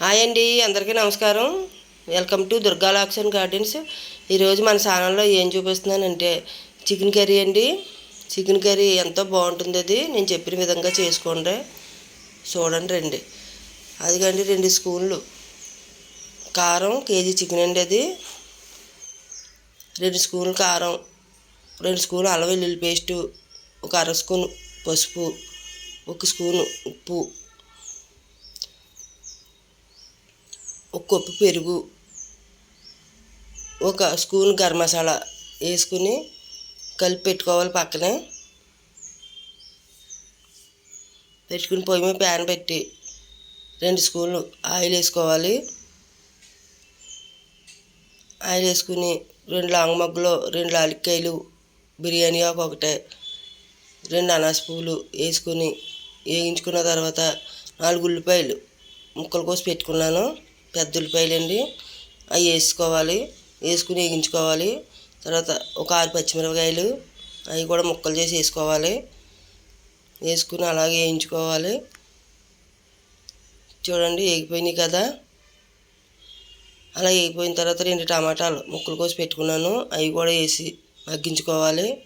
Hi అండి అందరికీ నమస్కారం. Welcome to Durga lakes and gardens. ఈరోజు మన ఛానల్లో ఏం చూపిస్తున్నానంటే చికెన్ కర్రీ అండి. చికెన్ కర్రీ ఎంతో బాగుంటుంది అది. నేను చెప్పిన విధంగా చేసుకోండి. చూడండి రండి. అది కానీ రెండు స్పూన్లు కారం కేజీ చికెన్ అండి అది. రెండు స్పూన్లు కారం రెండు స్పూన్లు అల్లం వెల్లుల్లి పేస్టు ఒక అర స్పూన్ పసుపు ఒక స్పూను ఉప్పు ఒక కప్పు పెరుగు ఒక స్పూన్ గరం మసాలా వేసుకుని కలిపి పెట్టుకోవాలి పక్కనే. పెట్టుకుని పొయ్యి మీద ప్యాన్ పెట్టి రెండు స్పూన్లు ఆయిల్ వేసుకోవాలి. ఆయిల్ వేసుకుని రెండు లాంగ్ మగ్గులో రెండు లాలిక్కాయలు బిర్యానీ ఆకు ఒకటే రెండు అనాస పువ్వులు వేసుకుని వేయించుకున్న తర్వాత నాలుగు ఉల్లిపాయలు ముక్కలు కోసి పెట్టుకున్నాను. పెద్ద ఉల్లిపాయలు అండి అవి వేసుకోవాలి. వేసుకుని వేగించుకోవాలి. తర్వాత ఒక ఆరు పచ్చిమిరపకాయలు అవి కూడా ముక్కలు చేసి వేసుకోవాలి. వేసుకుని అలాగే వేయించుకోవాలి. చూడండి వేగిపోయినాయి కదా. అలా వేగిపోయిన తర్వాత రెండు టమాటాలు ముక్కలు కోసి పెట్టుకున్నాను. అవి కూడా వేసి మగ్గించుకోవాలి.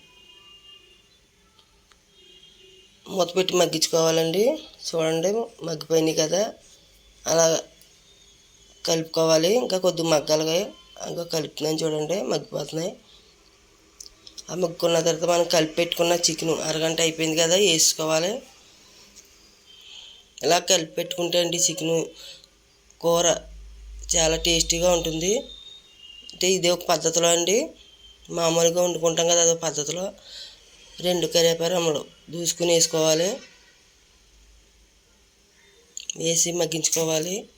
మూత పెట్టి మగ్గించుకోవాలండి. చూడండి మగ్గిపోయినాయి కదా. అలా కలుపుకోవాలి. ఇంకా కొద్ది మగ్గాలుగా ఇంకా కలుపుతున్నాను చూడండి మగ్గిపోతున్నాయి. ఆ మగ్గుకున్న తర్వాత మనం కలిపి పెట్టుకున్న చికెన్ అరగంట అయిపోయింది కదా వేసుకోవాలి. ఇలా కలిపి పెట్టుకుంటే అండి చికెన్ కూర చాలా టేస్టీగా ఉంటుంది. అంటే ఇదే ఒక పద్ధతిలో అండి. మామూలుగా వండుకుంటాం కదా అదొక పద్ధతిలో. రెండు కరేపారములు దూసుకుని వేసుకోవాలి. వేసి మగ్గించుకోవాలి.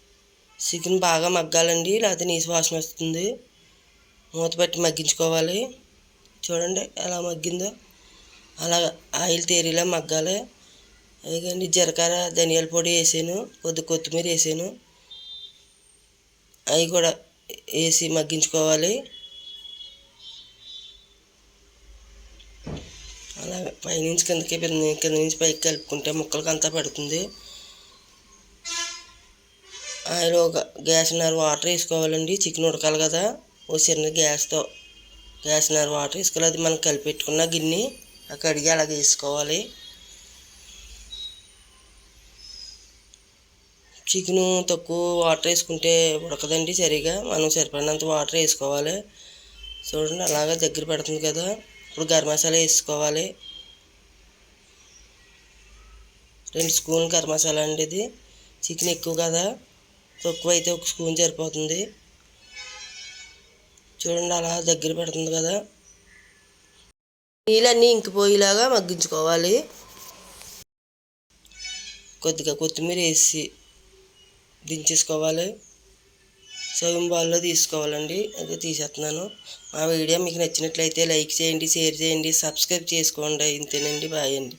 చికెన్ బాగా మగ్గాలండి లేకపోతే నీసు వాసన వస్తుంది. మూత పెట్టి మగ్గించుకోవాలి. చూడండి ఎలా మగ్గిందో. అలా ఆయిల్ తేరిలా మగ్గాలి. అదిగండి జీలకర్ర ధనియాల పొడి వేసాను. కొద్ది కొత్తిమీర వేసాను. అవి కూడా వేసి మగ్గించుకోవాలి. అలా పైనుంచి కిందకి కింద నుంచి పైకి కలుపుకుంటే ముక్కలకి అంతా పడుతుంది. ఆయిల్ ఒక గ్యాస్ నర వాటర్ వేసుకోవాలండి. చికెన్ ఉడకాలి కదా. ఓ చిన్న గ్యాస్తో గ్యాస్ నర వాటర్ వేసుకోవాలి. అది మనం కలిపెట్టుకున్న గిన్నె కడిగి అలాగే వేసుకోవాలి. చికెను తక్కువ వాటర్ వేసుకుంటే ఉడకదండి సరిగా. మనం సరిపడినంత వాటర్ వేసుకోవాలి. చూడండి అలాగా దగ్గర పడుతుంది కదా. ఇప్పుడు గరం మసాలా వేసుకోవాలి. రెండు స్పూన్ గరం మసాలా అండి ఇది. చికెన్ ఎక్కువ కదా. తక్కువ అయితే ఒక స్పూన్ సరిపోతుంది. చూడండి అలా దగ్గర పెడుతుంది కదా. నీళ్ళన్నీ ఇంకిపోయేలాగా మగ్గించుకోవాలి. కొద్దిగా కొత్తిమీర వేసి దించేసుకోవాలి. సగం బాల్లో తీసుకోవాలండి. అదే తీసేస్తున్నాను. మా వీడియో మీకు నచ్చినట్లయితే లైక్ చేయండి షేర్ చేయండి సబ్స్క్రైబ్ చేసుకోండి. ఇంతేనండి. బాయ్ అండి.